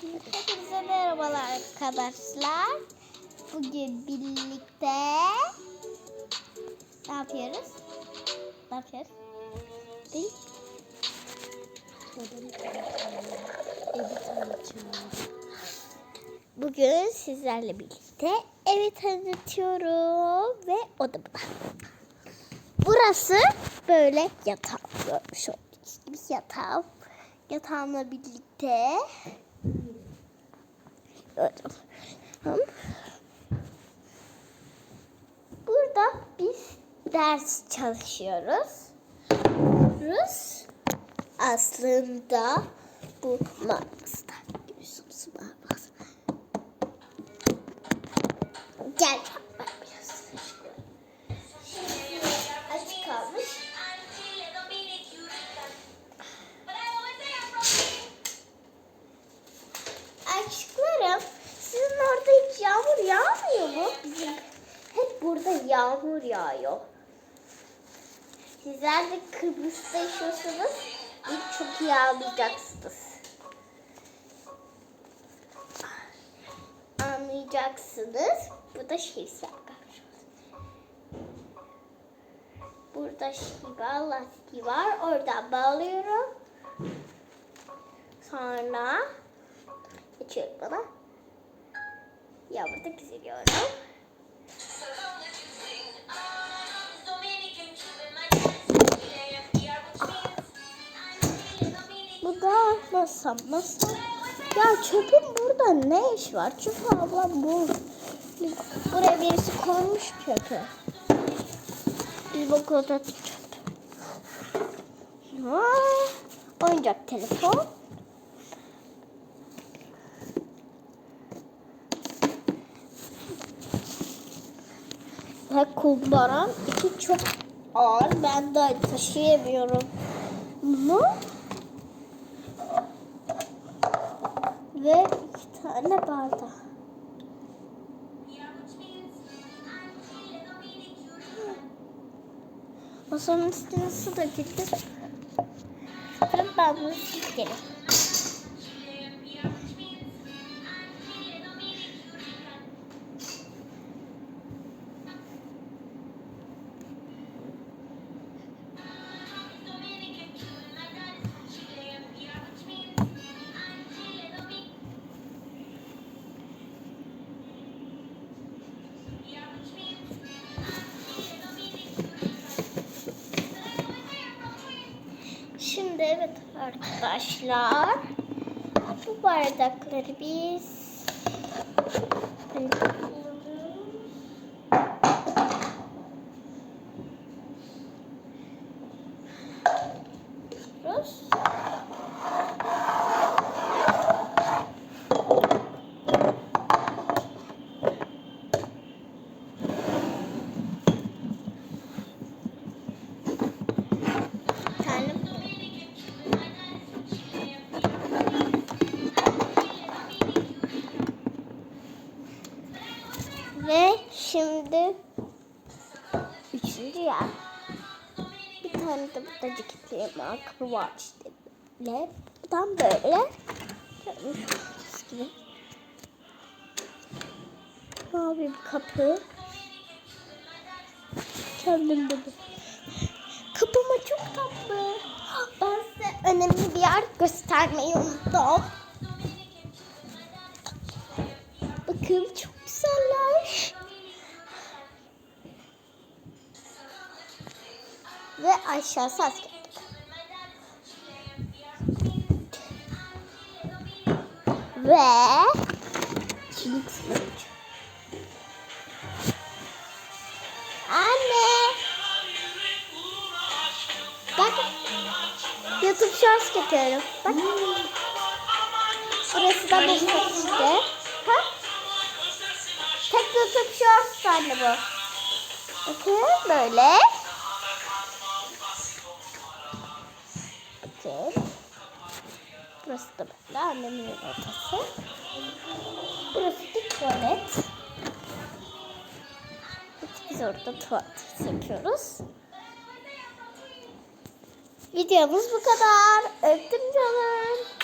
Hepinize merhabalar arkadaşlar. Bugün birlikte ne yapıyoruz? Ne yapıyoruz? Bugün sizlerle birlikte evi tanıtıyorum ve odamı da. Burası böyle yatağım görmüş olduğunuz gibi yatağım. Yatağımla birlikte. Burada biz ders çalışıyoruz. Rus aslında bu Marx'ta yağmur yağıyor. Sizler de Kıbrıs'ta yaşıyorsanız hiç çok iyi anlayacaksınız. Anlayacaksınız. Bu da şemsiye. Burada şiva lastiği var. Oradan bağlıyorum. Sonra geçiyorum bana. Yağmurda çiziliyorum. Bu da masam masam. Ya çöpün burada ne iş var? Çöp ablam bu. Buraya birisi koymuş çöpü. Bir bak orada çöp. Ha, oyuncak telefon. Ve kumbaram iki çok ağır. Ben de taşıyamıyorum bunu. Ve iki tane bardak. Masanın üstüne su döküldü. Ben bunu sikerim. Arkadaşlar. Bu bardakları biz şimdi üçüncü yer. Bir tane de burada ceketli ayakkabı var işte. Böyle. Buradan böyle. Görmüş gibi. Bir kapı. Kendim de bu. Kapıma çok tatlı. Ben size önemli bir yer göstermeyi unuttum. Bakın çok Ve aşağısı asker. Ve. Anne. Bak. YouTube Shorts çekiyorum. Bak. Burası da bir işte. Ha? Tek YouTube Shorts anne bu. Bakın böyle. Burası da böyle annemin odası. Burası da tuvalet. Biz orada tuvalet yapıyoruz. Videomuz bu kadar. Öptüm canım.